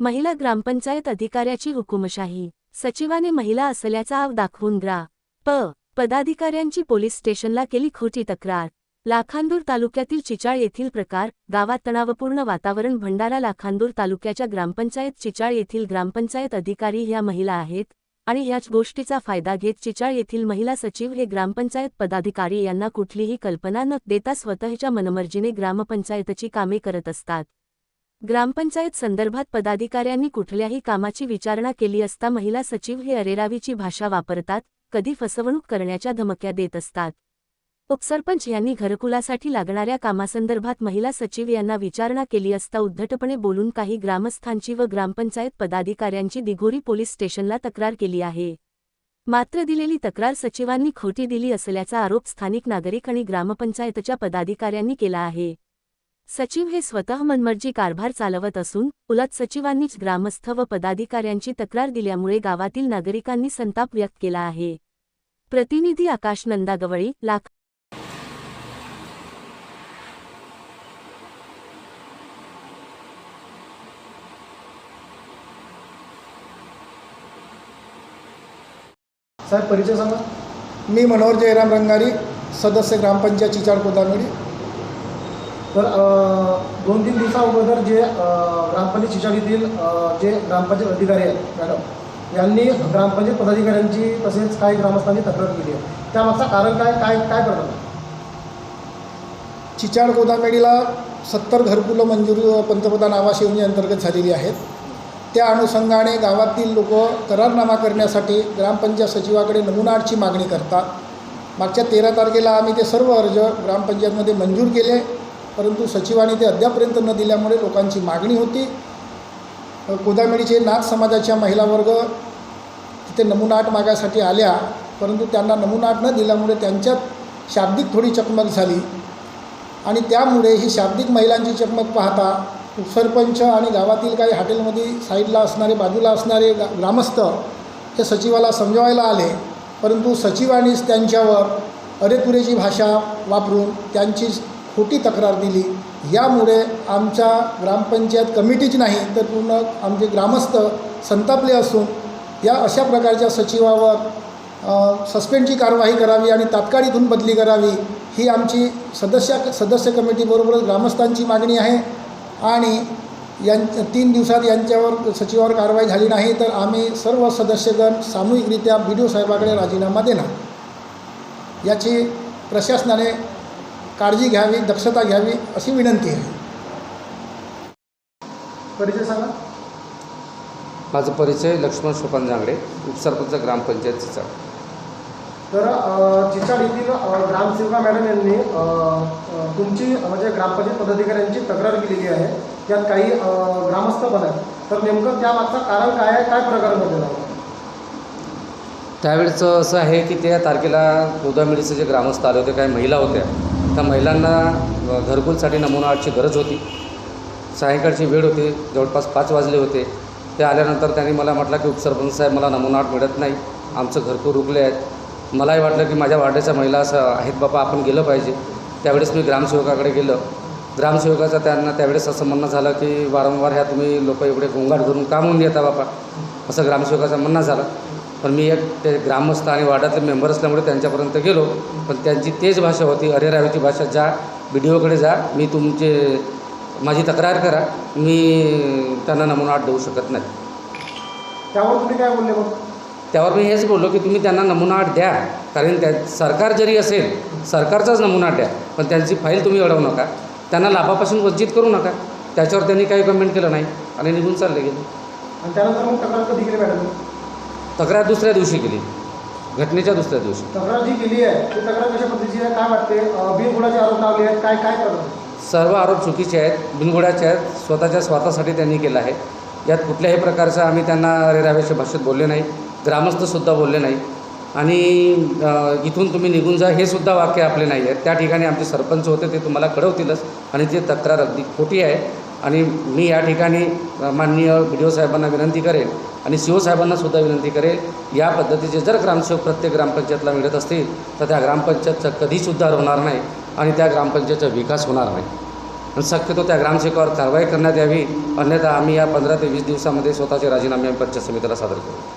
महिला ग्रामपंचायत अधिकाऱ्याची हुकुमशाही. सचिवाने महिला असल्याचा आव दाखवून ग्रा प. पदाधिकाऱ्यांची पोलीस स्टेशनला केली खोटी तक्रार. लाखांदूर तालुक्यातील चिचाळ येथील प्रकार गावात तणावपूर्ण वातावरण भंडारा लाखांदूर तालुक्याच्या ग्रामपंचायत चिचाळ येथील ग्रामपंचायत अधिकारी ह्या महिला आहेत आणि ह्याच गोष्टीचा फायदा घेत चिचाळ येथील महिला सचिव हे ग्रामपंचायत पदाधिकारी यांना कुठलीही कल्पना न देता स्वतःच्या मनमर्जीने ग्रामपंचायतची कामे करत असतात. ग्रामपंचायत संदर्भात पदाधिकाऱ्यांनी कुठल्याही कामाची विचारणा केली असता महिला सचिव हे अरेरावीची भाषा वापरतात कधी फसवणूक करण्याच्या धमक्या देत असतात. उपसरपंच यांनी घरकुलासाठी लागणाऱ्या कामासंदर्भात महिला सचिव यांना विचारणा केली असता उद्धटपणे बोलून काही ग्रामस्थांची व ग्रामपंचायत पदाधिकाऱ्यांची दिघोरी पोलीस स्टेशनला तक्रार केली आहे. मात्र दिलेली तक्रार सचिवांनी खोटी दिली असल्याचा आरोप स्थानिक नागरिक आणि ग्रामपंचायतच्या पदाधिकाऱ्यांनी केला आहे. सचिव हे स्वतः मनमर्जी कारभार चालवत असून उलट सचिवांनीच ग्रामस्थ व पदाधिकाऱ्यांची तक्रार दिल्यामुळे गावातील नागरिकांनी संताप व्यक्त केला आहे. प्रतिनिधी आकाश नंदागवळी लाख साहेब परिचय सांगा. मी मनोहर जयराम रंगारी सदस्य ग्रामपंचायत चिचाड कोदांगडी तर दोन तीन दिवसा अगोदर जे ग्रामपंचायत चिचाळीतील जे ग्रामपंचायत अधिकारी आहेत मॅडम यांनी ग्रामपंचायत पदाधिकाऱ्यांची तसेच काही ग्रामस्थांनी तक्रार केली आहे. त्यामागचं कारण काय काय काय करतात चिचाड गोदामेडीला सत्तर घरकुलं मंजूर पंतप्रधान आवास योजनेअंतर्गत झालेली आहेत. त्या अनुषंगाने गावातील लोक करारनामा करण्यासाठी ग्रामपंचायत सचिवाकडे नमुनाटची मागणी करतात. मागच्या तेरा तारखेला आम्ही ते सर्व अर्ज ग्रामपंचायतमध्ये मंजूर केले. परंतु सचिवाने ते अद्यापर्यंत न दिल्यामुळे लोकांची मागणी होती. कोदामेडीचे नाथ समाजाच्या महिला वर्ग तिथे नमुनाट मागायसाठी आल्या. परंतु त्यांना नमुनाट न दिल्यामुळे त्यांच्यात शाब्दिक थोडी चकमक झाली. आणि त्यामुळे ही शाब्दिक महिलांची चकमक पाहता उपसरपंच आणि गावातील काही हॉटेलमध्ये साईडला असणारे बाजूला असणारे गा ग्रामस्थ हे सचिवाला समजवायला आले. परंतु सचिवांनीच त्यांच्यावर अरेतुरेची भाषा वापरून त्यांची खोटी तक्रार दिली. यामुळे आमच्या ग्रामपंचायत कमिटीच नाही तर पूर्ण आमचे ग्रामस्थ संतापले असून या अशा प्रकारच्या सचिवावर सस्पेंडची कारवाई करावी आणि तात्काळ इथून बदली करावी ही आमची सदस्य सदस्य कमिटीबरोबरच ग्रामस्थांची मागणी आहे. आणि यां तीन दिवसात यांच्यावर सचिवावर कारवाई झाली नाही तर आम्ही सर्व सदस्यगण सामूहिकरित्या बी डी ओ साहेबाकडे राजीनामा देणार. याची प्रशासनाने काळजी घ्यावी दक्षता घ्यावी अशी विनंती आहे. परिचय सांगा. माझा परिचय लक्ष्मण शोपन जांगडे उपसरपंच ग्रामपंचायत चिचाळ. तर चिचाड येथील ग्रामसेविका मॅडम यांनी तुमची म्हणजे ग्रामपंचायत पदाधिकाऱ्यांची तक्रार केलेली आहे. त्यात काही ग्रामस्थ पण आहेत. तर नेमकं त्यामागचं कारण काय आहे? काय प्रकार घडलेला त्यावेळेचं असं आहे की त्या तारखेला गोदामिडीचे जे ग्रामस्थ आले होते काही महिला होत्या त्या महिलांना घरकुलसाठी नमुना आर्टची गरज होती. सायंकाळची वेळ होती जवळपास पाच वाजले होते. ते आल्यानंतर त्यांनी मला म्हटलं की उपसरपंच साहेब मला नमुना आर्ट मिळत नाही. आमचं घरकुल रुकले आहेत. मलाही वाटलं की माझ्या वाड्याच्या महिला असं आहेत बाबा आपण गेलं पाहिजे. त्यावेळेस मी ग्रामसेवकाकडे गेलं. ग्रामसेवकाचं त्यांना त्यावेळेस असं म्हणणं झालं की वारंवार ह्या तुम्ही लोक एवढे गोंगाट करून का म्हणून येता बाबा? असं ग्रामसेवकाचं म्हणणं झालं. पण मी एक ते ग्रामस्थ आणि वार्डातले मेंबर असल्यामुळे त्यांच्यापर्यंत गेलो. पण त्यांची तेच भाषा होती अरेरावीची भाषा जा बी डी ओकडे जा मी तुमचे माझी तक्रार करा मी त्यांना नमुना आठ देऊ शकत नाही. त्यावर तुम्ही काय बोलले मग? त्यावर मी हेच बोललो की तुम्ही त्यांना नमुना आठ द्या. कारण त्या सरकार जरी असेल सरकारचाच नमुना द्या पण त्यांची फाईल तुम्ही अडवू नका. त्यांना लाभापासून वंचित करू नका. त्याच्यावर त्यांनी काही कमेंट केलं नाही आणि निघून चालले गेले. आणि त्यानंतर मग तक्रार कधी केली मॅडम? तक्रार दुसऱ्या दिवशी केली. घटनेच्या दुसऱ्या दिवशी. तक्रार जी केली आहे ती तक्रार कशा पद्धतीची आहे काय वाटते? अ, बिनबुडाचे आरोप लावले आहेत काय काय करतात सर्व आरोप चुकीचे आहेत बिनगुडाचे आहेत स्वतःच्या स्वार्थासाठी त्यांनी केलं आहे यात कुठल्याही प्रकारचं आम्ही त्यांना रेरावेच्या भाषेत बोलले नाही ग्रामस्थसुद्धा बोलले नाही. आणि इथून तुम्ही निघून जा हे सुद्धा वाक्य आपले नाही आहेत. त्या ठिकाणी आमचे सरपंच होते ते तुम्हाला कळवतीलच. आणि ती तक्रार अगदी खोटी आहे. आणि मी या ठिकाणी माननीय बी डी ओ साहेबांना विनंती करेन आणि शिवसाहेबांना सुद्धा विनंती करेल या पद्धतीचे जर ग्रामसेवक प्रत्येक ग्रामपंचायतला मिळत असतील तर त्या ग्रामपंचायतचा कधीच उद्धार होणार नाही आणि त्या ग्रामपंचायतचा विकास होणार नाही. आणि शक्यतो त्या ग्रामसेवकावर कारवाई करण्यात यावी अन्यथा आम्ही या पंधरा ते वीस दिवसामध्ये स्वतःचे राजीनामे आम्ही पंचायत समितीला सादर करू.